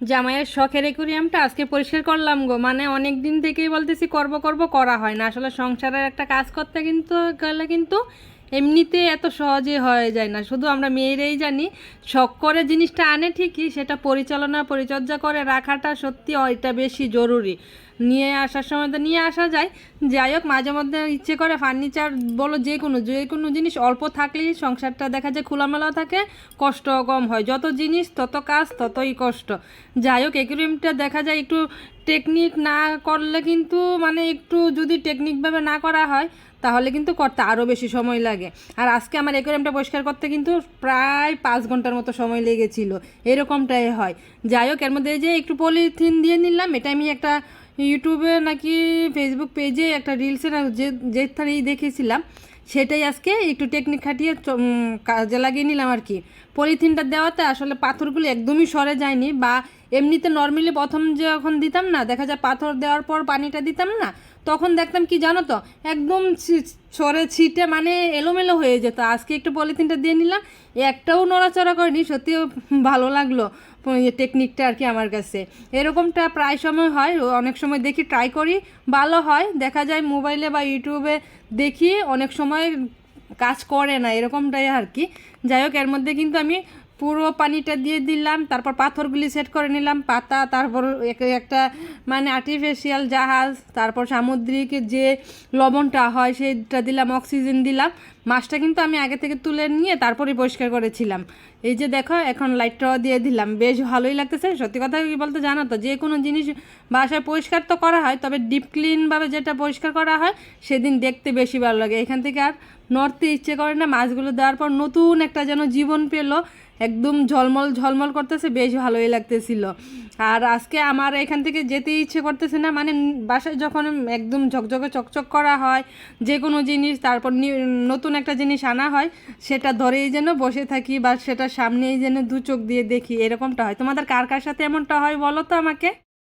জামাইয়ের শখের অ্যাকুরিয়ামটা আজকে পরিষ্কার করলাম গো। মানে অনেক দিন থেকেই বলতেছি করব করব, করা হয় না। আসলে সংসারের একটা কাজ করতে কিন্তু গেলে কিন্তু এমনিতে এত সহজে হয়ে যায় না। শুধু আমরা মেয়েরাই জানি, শখ করে জিনিসটা আনে ঠিকই, সেটা পরিচালনা, পরিচর্যা করে রাখাটা সত্যি এটা বেশি জরুরি। নিয়ে আসার সময় তো নিয়ে আসা যায়। যাই হোক, মাঝে মধ্যে ইচ্ছে করে ফার্নিচার বলো যে কোনো যে কোনো জিনিস অল্প থাকলেই সংসারটা দেখা যায় খোলামেলা থাকে কষ্ট কম হয়। যত জিনিস, তত কাজ, ততই কষ্ট। যাই হোক একুরিয়ামটা দেখা যায় একটু টেকনিক না করলে কিন্তু মানে একটু যদি টেকনিকভাবে না করা হয়, তাহলে কিন্তু করতে আরও বেশি সময় লাগে। আর আজকে আমার অ্যাকোয়ারিয়ামটা পরিষ্কার করতে কিন্তু প্রায় পাঁচ ঘণ্টার মতো সময় লেগেছিল। এরকমটাই হয়। যাই হোক, এর মধ্যে যে একটু পলিথিন দিয়ে নিলাম এটা আমি একটা ইউটিউবে নাকি ফেসবুক পেজে একটা রিলসে না যে যেখানেই দেখেছিলাম, সেটাই আজকে একটু টেকনিক খাটিয়ে কাজে লাগিয়ে নিলাম আর কি। পলিথিনটা দেওয়াতে আসলে পাথরগুলো একদমই সরে যায়নি বা এমনিতে নর্মালি প্রথম যখন দিতাম না, দেখা যায় পাথর দেওয়ার পর পানিটা দিতাম না, তখন দেখতাম কি জানো তো, একদম সরে ছিটে মানে এলোমেলো হয়ে যেত। আজকে একটু পলিথিনটা দিয়ে নিলাম, একটাও নড়াচড়া করেনি, সত্যিও ভালো লাগল। টেকনিকটা আর কি আমার কাছে। এরকমটা প্রায় সময় হয় অনেক সময় দেখি ট্রাই করি, ভালো হয়। দেখা যায় মোবাইলে বা ইউটিউবে দেখি, অনেক সময় কাজ করে না, এরকমটাই আর কি। যাই হোক, এর মধ্যে কিন্তু আমি পুরো পানিটা দিয়ে দিলাম, তারপর পাথরগুলি সেট করে নিলাম, পাতা, তারপর এক- একটা মানে আর্টিফিশিয়াল জাহাজ, তারপর সামুদ্রিক যে লবণটা হয় সেটা দিলাম অক্সিজেন দিলাম। মাছটা কিন্তু আমি আগে থেকে তুলে নিয়ে তারপরে পরিষ্কার করেছিলাম। এই যে দেখো, এখন লাইটটাও দিয়ে দিলাম। বেশ ভালোই লাগতেছে। সত্যি কথা কি বলতে জানো তো, যে কোনো জিনিস বাসায় পরিষ্কার তো করা হয়, তবে ডিপ ক্লিনভাবে যেটা পরিষ্কার করা হয়, সেদিন দেখতে বেশি ভালো লাগে। এখান থেকে আর নড়তে ইচ্ছে করে না মাছগুলো দেওয়ার পর নতুন একটা যেন জীবন পেল। একদম ঝলমল ঝলমল করতেছে, বেশ ভালোই লাগতেছিল। আর আজকে আমার এখান থেকে যেতে ইচ্ছে করতেছে না মানে বাসায় যখন একদম ঝকঝকে, চকচক করা হয়, যে কোনো জিনিস, তারপর নতুন একটা জিনিস আনা হয়, সেটা ধরেই যেন বসে থাকি বা সেটা সামনেই যেন দু চোখ দিয়ে দেখি, এরকমটা হয়। তোমাদের কার কার সাথে এমনটা হয় বলো তো আমাকে?